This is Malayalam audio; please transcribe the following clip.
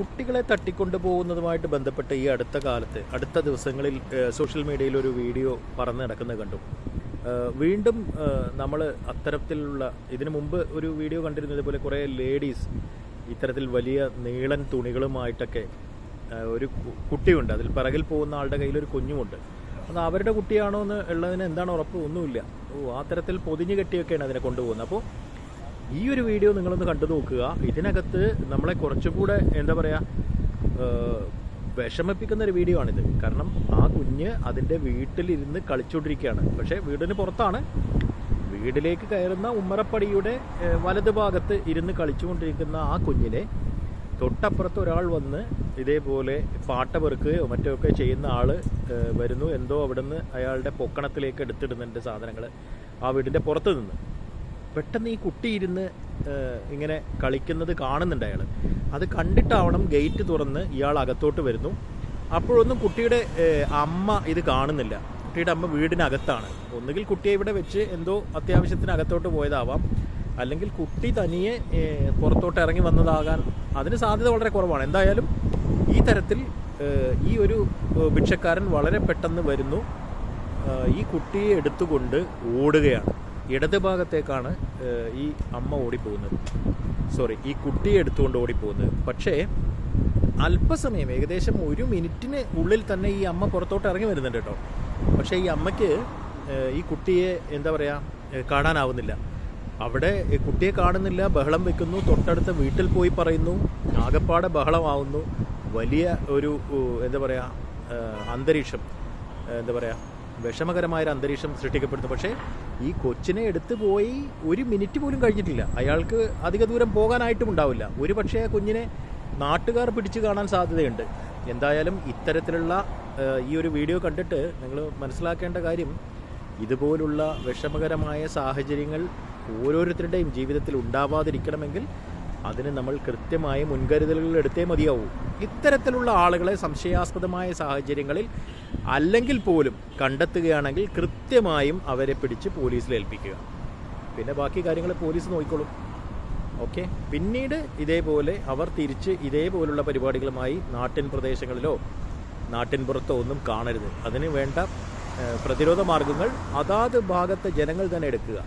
കുട്ടികളെ തട്ടിക്കൊണ്ടു പോകുന്നതുമായിട്ട് ബന്ധപ്പെട്ട് ഈ അടുത്ത കാലത്ത് അടുത്ത ദിവസങ്ങളിൽ സോഷ്യൽ മീഡിയയിൽ ഒരു വീഡിയോ പറന്ന് നടക്കുന്നത് കണ്ടു. വീണ്ടും നമ്മൾ അത്തരത്തിലുള്ള ഇതിനു മുമ്പ് ഒരു വീഡിയോ കണ്ടിരുന്നു ഇതുപോലെ കുറേ ലേഡീസ് ഇത്തരത്തിൽ വലിയ നീളൻ തുണികളുമായിട്ടൊക്കെ ഒരു കുട്ടിയുണ്ട്. അതിൽ പിറകിൽ പോകുന്ന ആളുടെ കയ്യിൽ ഒരു കുഞ്ഞുമുണ്ട്. അത് അവരുടെ കുട്ടിയാണോ എന്ന് ഉള്ളതിന് എന്താണ് ഉറപ്പ്? ഒന്നുമില്ല. ഓ ആ തരത്തിൽ പൊതിഞ്ഞു കെട്ടിയൊക്കെയാണ് അതിനെ കൊണ്ടുപോകുന്നത്. അപ്പോൾ ഈ ഒരു വീഡിയോ നിങ്ങളൊന്ന് കണ്ടു നോക്കുക. ഇതിനകത്ത് നമ്മളെ കുറച്ചുകൂടെ എന്താ പറയുക വിഷമിപ്പിക്കുന്ന ഒരു വീഡിയോ ആണിത്. കാരണം ആ കുഞ്ഞ് അതിന്റെ വീട്ടിലിരുന്ന് കളിച്ചുകൊണ്ടിരിക്കുകയാണ് പക്ഷേ വീടിന് പുറത്താണ്. വീടിലേക്ക് കയറുന്ന ഉമ്മറപ്പടിയുടെ വലത് ഭാഗത്ത് ഇരുന്ന് കളിച്ചുകൊണ്ടിരിക്കുന്ന ആ കുഞ്ഞിനെ തൊട്ടപ്പുറത്ത് ഒരാൾ വന്ന് ഇതേപോലെ പാട്ട പെറുക്കുകയോ മറ്റോ ഒക്കെ ചെയ്യുന്ന ആൾ വരുന്നു. എന്തോ അവിടുന്ന് അയാളുടെ പൊക്കണത്തിലേക്ക് എടുത്തിടുന്നുണ്ട് സാധനങ്ങൾ ആ വീടിന്റെ പുറത്ത് നിന്ന്. പെട്ടെന്ന് ഈ കുട്ടി ഇരുന്ന് ഇങ്ങനെ കളിക്കുന്നത് കാണുന്നുണ്ട് അയാൾ അത് കണ്ടിട്ടാവണം ഗേറ്റ് തുറന്ന് ഇയാൾ അകത്തോട്ട് വരുന്നു. അപ്പോഴൊന്നും കുട്ടിയുടെ അമ്മ ഇത് കാണുന്നില്ല. കുട്ടിയുടെ അമ്മ വീടിനകത്താണ്. ഒന്നുകിൽ കുട്ടിയെ ഇവിടെ വെച്ച് എന്തോ അത്യാവശ്യത്തിന് അകത്തോട്ട് പോയതാവാം. അല്ലെങ്കിൽ കുട്ടി തനിയെ പുറത്തോട്ട് ഇറങ്ങി വന്നതാകാൻ അതിന് സാധ്യത വളരെ കുറവാണ്. എന്തായാലും ഈ തരത്തിൽ ഈ ഒരു ഭിക്ഷക്കാരൻ വളരെ പെട്ടെന്ന് വരുന്നു. ഈ കുട്ടിയെ എടുത്തുകൊണ്ട് ഓടുകയാണ്. ഇടത് ഭാഗത്തേക്കാണ് ഈ അമ്മ ഓടിപ്പോകുന്നത്. സോറി ഈ കുട്ടിയെ എടുത്തുകൊണ്ട് ഓടിപ്പോകുന്നത്. പക്ഷേ അല്പസമയം ഏകദേശം ഒരു മിനിറ്റിന് ഉള്ളിൽ തന്നെ ഈ അമ്മ പുറത്തോട്ട് ഇറങ്ങി വരുന്നുണ്ട് കേട്ടോ. പക്ഷേ ഈ അമ്മയ്ക്ക് ഈ കുട്ടിയെ എന്താ പറയുക കാണാനാവുന്നില്ല. അവിടെ കുട്ടിയെ കാണുന്നില്ല ബഹളം വെക്കുന്നു തൊട്ടടുത്ത വീട്ടിൽ പോയി പറയുന്നു ആകപ്പാടെ ബഹളമാവുന്നു. വലിയ ഒരു എന്താ പറയുക അന്തരീക്ഷം എന്താ പറയുക വിഷമകരമായ ഒരു അന്തരീക്ഷം സൃഷ്ടിക്കപ്പെടുന്നു. പക്ഷേ ഈ കൊച്ചിനെ എടുത്തു പോയി ഒരു മിനിറ്റ് പോലും കഴിഞ്ഞിട്ടില്ല. അയാൾക്ക് അധിക ദൂരം പോകാനായിട്ടും ഉണ്ടാവില്ല. ഒരു പക്ഷേ ആ കുഞ്ഞിനെ നാട്ടുകാർ പിടിച്ചു കാണാൻ സാധ്യതയുണ്ട്. എന്തായാലും ഇത്തരത്തിലുള്ള ഈ ഒരു വീഡിയോ കണ്ടിട്ട് നിങ്ങൾ മനസ്സിലാക്കേണ്ട കാര്യം ഇതുപോലുള്ള വിഷമകരമായ സാഹചര്യങ്ങൾ ഓരോരുത്തരുടെയും ജീവിതത്തിൽ ഉണ്ടാവാതിരിക്കണമെങ്കിൽ അതിന് നമ്മൾ കൃത്യമായ മുൻകരുതലുകൾ എടുത്തേ മതിയാവൂ. ഇത്തരത്തിലുള്ള ആളുകളെ സംശയാസ്പദമായ സാഹചര്യങ്ങളിൽ അല്ലെങ്കിൽ പോലും കണ്ടെത്തുകയാണെങ്കിൽ കൃത്യമായും അവരെ പിടിച്ച് പോലീസിൽ ഏൽപ്പിക്കുക. പിന്നെ ബാക്കി കാര്യങ്ങൾ പോലീസ് നോക്കിക്കോളും. ഓക്കെ? പിന്നീട് ഇതേപോലെ അവർ തിരിച്ച് ഇതേപോലുള്ള പരിപാടികളുമായി നാട്ടിൻ പ്രദേശങ്ങളിലോ നാട്ടിൻ പുറത്തോ ഒന്നും കാണരുത്. അതിന് വേണ്ട പ്രതിരോധ മാർഗങ്ങൾ അതാത് ഭാഗത്തെ ജനങ്ങൾ തന്നെ എടുക്കുക.